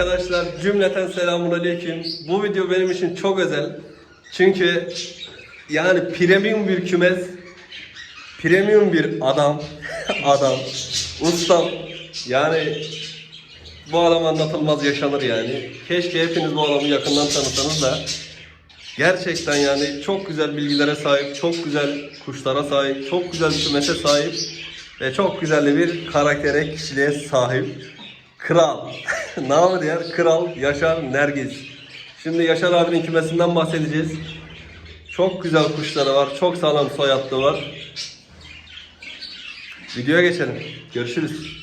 Arkadaşlar cümleten selamun aleyküm. Bu video benim için çok özel. Çünkü yani premium bir kümes, premium bir adam, adam, ustam. Yani bu adam anlatılmaz yaşanır yani. Keşke hepiniz bu adamı yakından tanısanız da gerçekten yani çok güzel bilgilere sahip, çok güzel kuşlara sahip, çok güzel kümese sahip ve çok güzel bir karaktere, kişiliğe sahip. Kral. Namı diğer Kral Yaşar Nergiz. Şimdi Yaşar abinin kümesinden bahsedeceğiz. Çok güzel kuşları var, çok sağlam soyadlı var. Videoya geçelim. Görüşürüz.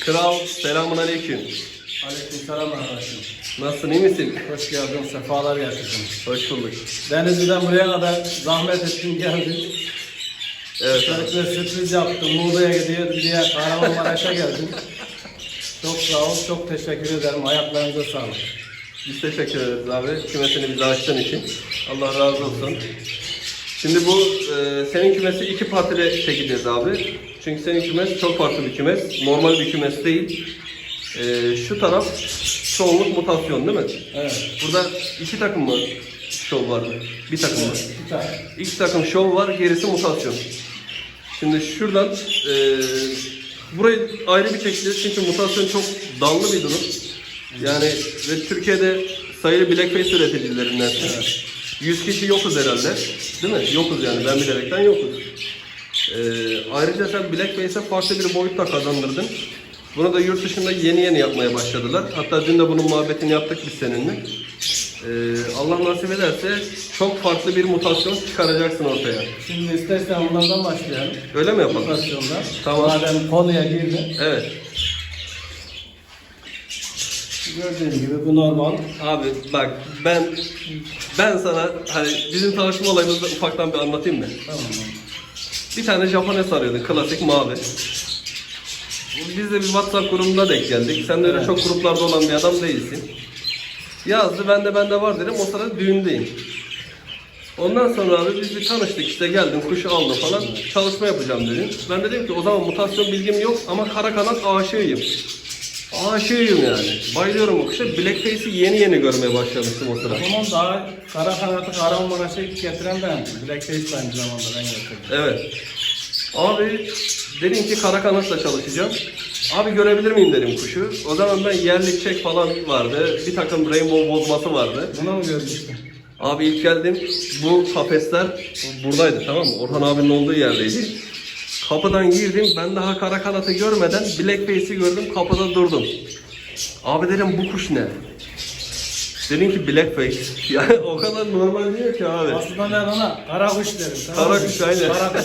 Kral selamun aleyküm. Aleykümselam arkadaşım. Nasılsın iyi misin? Hoş geldin, sefalar getirdin. Hoş bulduk. Denizli'den buraya kadar zahmet ettin geldin. Evet. Özellikle sürpriz yaptım, Muğla'ya gidiyor diye Kahramanmaraş'a geldin. Çok sağ ol, çok teşekkür ederim. Ayaklarınıza sağlık. Biz teşekkür ederiz abi. Kümesini bize açtığın için. Allah razı olsun. Şimdi bu e, senin kümesi iki partide çekeceğiz abi. Çünkü senin kümes çok farklı bir kümes. Normal bir kümes değil. E, şu taraf çoğunluk mutasyon değil mi? Evet. Burada iki takım mı şov vardı? Bir takım var. Bir tane. İki takım şov var, gerisi mutasyon. Şimdi şuradan e, burayı ayrı bir çekeceğiz çünkü mutasyon çok dallı bir durum. Yani ve Türkiye'de sayılı blackface üreticilerinden. 100 kişi yokuz herhalde. Değil mi? Yokuz yani. Ben bilerekten yokuz. E, ayrıca sen blackface'e farklı bir boyut da kazandırdın. Bunu da yurt dışında yeni yeni yapmaya başladılar. Hatta dün de bunun muhabbetini yaptık biz seninle. Ee, Allah nasip ederse çok farklı bir mutasyon çıkaracaksın ortaya. Şimdi istersen onlardan başlayalım. Öyle mi yapalım? Mutasyonlar. Tamam. Madem konuya girdin. Evet. Gördüğün gibi bu normal. Abi bak ben ben sana hani bizim tanışma olayımızda ufaktan bir anlatayım mı? Tamam. Bir tane Japones arıyordun klasik mavi. Biz de bir WhatsApp grubunda denk geldik. Sen de öyle Evet. çok gruplarda olan bir adam değilsin. Yazdı ben de bende var dedim o sırada düğündeyim. Ondan sonra abi biz bir tanıştık işte geldim kuşu aldım falan çalışma yapacağım dedim. Ben dedim ki o zaman mutasyon bilgim yok ama kara kanat aşığıyım. Aşığıyım yani. Bayılıyorum o kuşa. Blackface'i yeni yeni görmeye başlamıştım o sıra. O zaman daha kara kanatı Kahramanmaraş'a getiren bendim. Blackface aynı zamanda ben getirdim. Evet. Abi dedim ki kara kanatla çalışacağım. Abi görebilir miyim dedim kuşu. O zaman ben yerli çek falan vardı. Bir takım rainbow bozması vardı. Buna mı görmüştün? Abi ilk geldim bu kafesler buradaydı tamam mı? Orhan abinin olduğu yerdeydi. Kapıdan girdim ben daha kara kanatı görmeden blackface'i gördüm kapıda durdum. Abi dedim bu kuş ne? Dedim ki blackface. Yani o kadar normal diyor ki abi. Aslında ben ona kara kuş derim. Kara kuş, aynen. Kara kuş.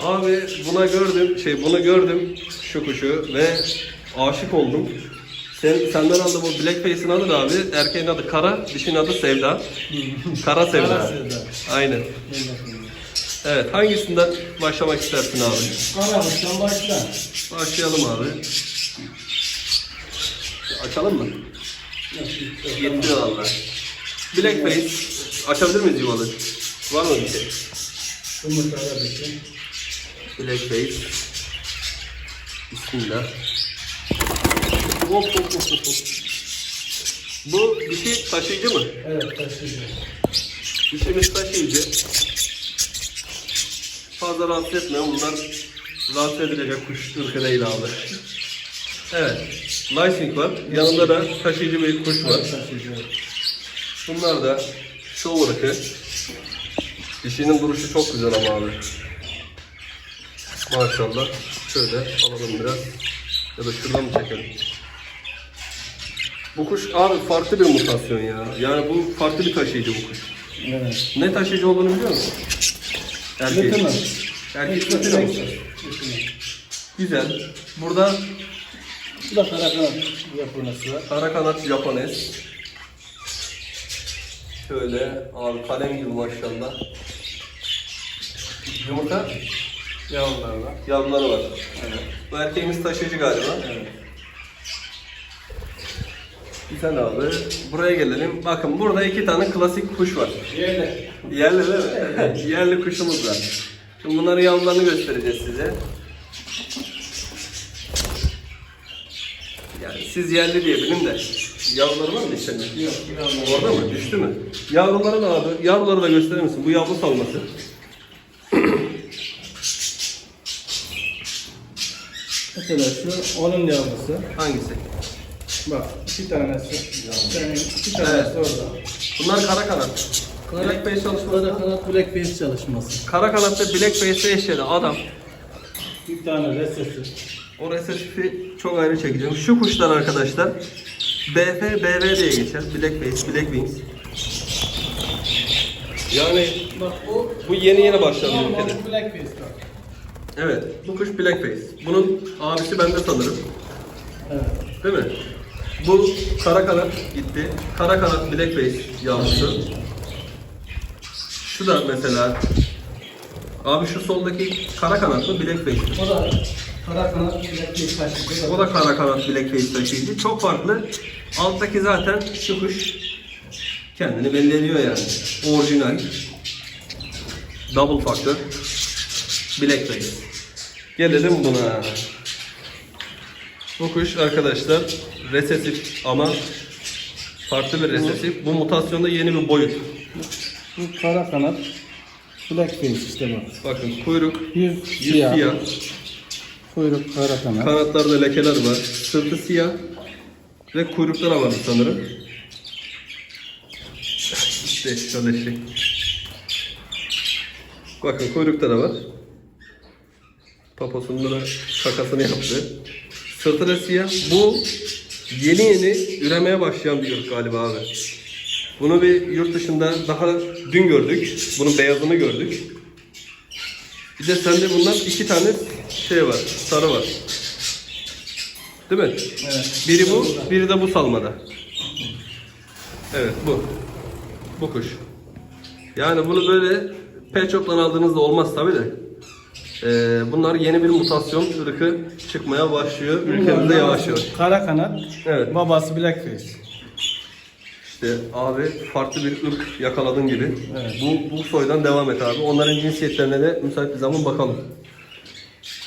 Abi buna gördüm, şey bunu gördüm şu kuşu ve aşık oldum. Sen, senden aldım o Blackface'in adı da abi, erkeğin adı Kara, dişin adı Sevda. Kara Sevda. Kara Sevda. Aynen. Evet, hangisinden başlamak istersin abi? Kara kuştan başla. Başlayalım abi. Açalım mı? Yetti valla. Blackface, açabilir miyiz yuvalı? Var mı bir şey? Bir şey. Blackface. Bismillah. Hop hop hop hop. Bu dişi taşıyıcı mı? Evet taşıyıcı. Dişimiz taşıyıcı. Fazla rahatsız etmiyor. Bunlar rahatsız edilecek kuş ırkı değil abi. Evet. Lysing var. Yanında da taşıyıcı bir kuş var. Bunlar da show ırkı. Dişinin duruşu çok güzel ama abi. Maşallah. Şöyle alalım biraz. Ya da şuradan mı çekelim? Bu kuş abi farklı bir mutasyon ya. Yani bu farklı bir taşıyıcı bu kuş. Evet. Ne taşıyıcı olduğunu biliyor musun? Erkek. Lütfen. Erkek olsun. Güzel. Burada Bu da kara kanat yapılması var. kara kanat Japones. Şöyle abi kalem gibi maşallah. Yumurta Yavrular var. yavruları var. Bu erkeğimiz taşıyıcı galiba. Evet. Güzel abi. Buraya gelelim. Bakın burada iki tane klasik kuş var. Yerli. Yerli değil mi? Yerli kuşumuz var. Şimdi bunların yavrularını göstereceğiz size. Yani siz yerli diye bilin de. Yavruları var mı içeride? Yok, Orada mı? Düştü mü? Yavruları da abi. Yavruları da gösterir misin? Bu yavru salması. Mesela şu onun yavrusu. Hangisi? Bak iki tanesi. Senin iki tanesi orada. Bunlar kara kanat. Black Face çalışması. Burada kanat black base çalışması. Kara kanatta Black Face'e eşledi adam. Bir tane resesi. O resesifi çok ayrı çekeceğim. Şu kuşlar arkadaşlar BF, BV diye geçer. Black Face, Black Wings. Yani Bak bu bu yeni yeni başladı normal ülkede. black base bak. Evet, bu kuş Black Face. Bunun abisi bende sanırım. Evet. Değil mi? Bu kara kanat gitti. Kara kanat Black Face yavrusu. Şu da mesela Abi şu soldaki kara kanat mı Black Face? O da kara kanat black base taşıdı. O da kara kanat Black Face taşıyıcı. Çok farklı. Alttaki zaten şu kuş kendini belli ediyor yani. Orijinal. Double factor. Black Face. Gelelim buna. Bu kuş arkadaşlar resesif ama farklı bir resesif. Bu mutasyonda yeni bir boyut. Bu kara kanat black base işte bak. Bakın kuyruk, Yüz yüz siyah, siyah. kuyruk kara kanat. Kanatlarda lekeler var. Sırtı siyah. Ve kuyrukta da var sanırım. İşte şöyle şey. Bakın kuyrukta da var. Paposunda da kakasını yaptı. Sırtı siyah. Bu yeni yeni üremeye başlayan bir ırk galiba abi. Bunu bir yurt dışında daha dün gördük. Bunun beyazını gördük. Bir de sende bunlar iki tane şey var, sarı var. Değil mi? Evet. Biri bu, biri de bu salmada. Evet bu. Bu kuş. Yani bunu böyle pet shop'tan aldığınızda olmaz tabi de. Ee, bunlar yeni bir mutasyon ırkı çıkmaya başlıyor ülkemizde yavaş yavaş. Kara kanat. Evet. Babası black face. İşte abi farklı bir ırk yakaladın gibi. Evet. Bu, bu soydan devam et abi. Onların cinsiyetlerine de müsait bir zaman bakalım.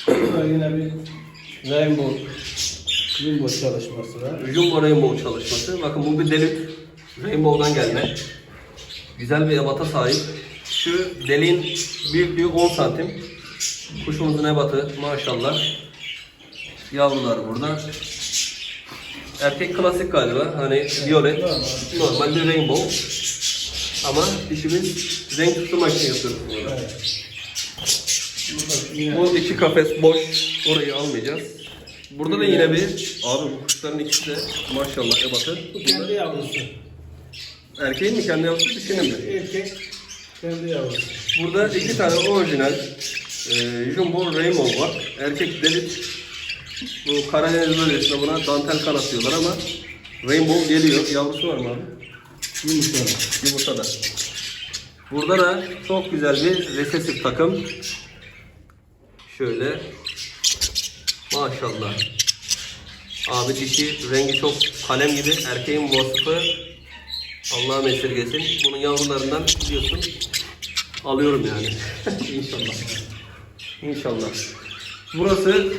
Burada yine bir rainbow rainbow çalışması var. Jumbo Rainbow çalışması. Bakın bu bir delik. Rainbow'dan gelme. Güzel bir ebata sahip. Şu deliğin büyüklüğü 10 santim. Kuşumuzun ebatı maşallah. Yavrular burada. Erkek klasik galiba. Hani violet. Normalde rainbow. Ama işimiz renk tutturmak için yapıyoruz burada. Bu iki kafes boş. Orayı almayacağız. Burada da yine bir abi bu kuşların ikisi de maşallah ebatı. bu kendi yavrusu. Erkeğin mi kendi yavrusu dişinin mi? Erkek kendi yavrusu. Burada iki tane orijinal e, Jumbo Rainbow var. Erkek delit. Bu Karadeniz bölgesinde buna dantel kanat diyorlar ama Rainbow geliyor. Yavrusu var mı abi? Yumurtalı. Yumurtada. Burada da çok güzel bir resesif takım. Şöyle. Maşallah. Abi dişi rengi çok kalem gibi. Erkeğin vasfı Allah'ım esirgesin. Bunun yavrularından biliyorsun alıyorum yani. İnşallah. İnşallah. Burası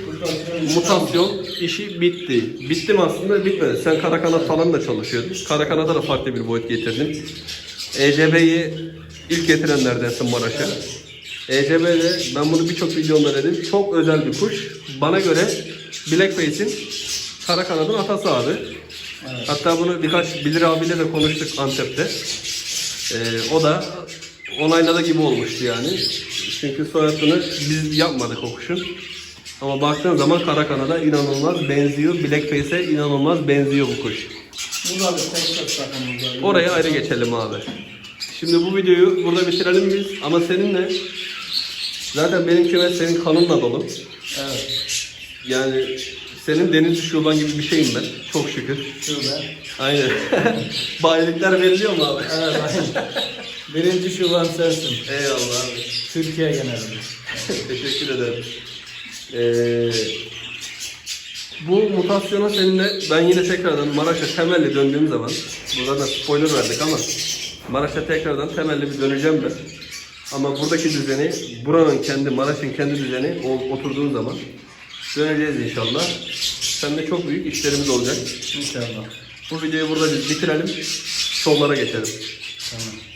mutasyon işi bitti. Bitti mi aslında? Bitmedi. Sen kara kanat falan da çalışıyordun. Kara kanada da farklı bir boyut getirdin. ECB'yi ilk getirenlerdensin Maraş'a. ECB'de ben bunu birçok videomda dedim. Çok özel bir kuş. Bana göre Blackface'in kara kanadın atası abi. Hatta bunu birkaç Bilir abiyle de konuştuk Antep'te. Ee, o da onayladı gibi olmuştu yani. Çünkü soyadını biz yapmadık o kuşun. Ama baktığın zaman kara kanada inanılmaz benziyor. Blackface'e inanılmaz benziyor bu kuş. Burada bir tek takımımız var. Oraya ayrı geçelim abi. Şimdi bu videoyu burada bitirelim biz. Ama seninle zaten benim kümes senin kanınla dolu. Evet. Yani senin deniz dışı olan gibi bir şeyim ben. Çok şükür. Şurada. Aynen. Bayilikler veriliyor mu abi? Evet aynen. Birinci şuban sensin. Eyvallah abi. Türkiye genelinde. Teşekkür ederim. Ee, bu mutasyona seninle ben yine tekrardan Maraş'a temelli döndüğüm zaman burada da spoiler verdik ama Maraş'a tekrardan temelli bir döneceğim ben. Ama buradaki düzeni, buranın kendi, Maraş'ın kendi düzeni o- oturduğu zaman döneceğiz inşallah. Seninle çok büyük işlerimiz olacak. İnşallah. Bu videoyu burada bitirelim. Sonlara geçelim. Tamam.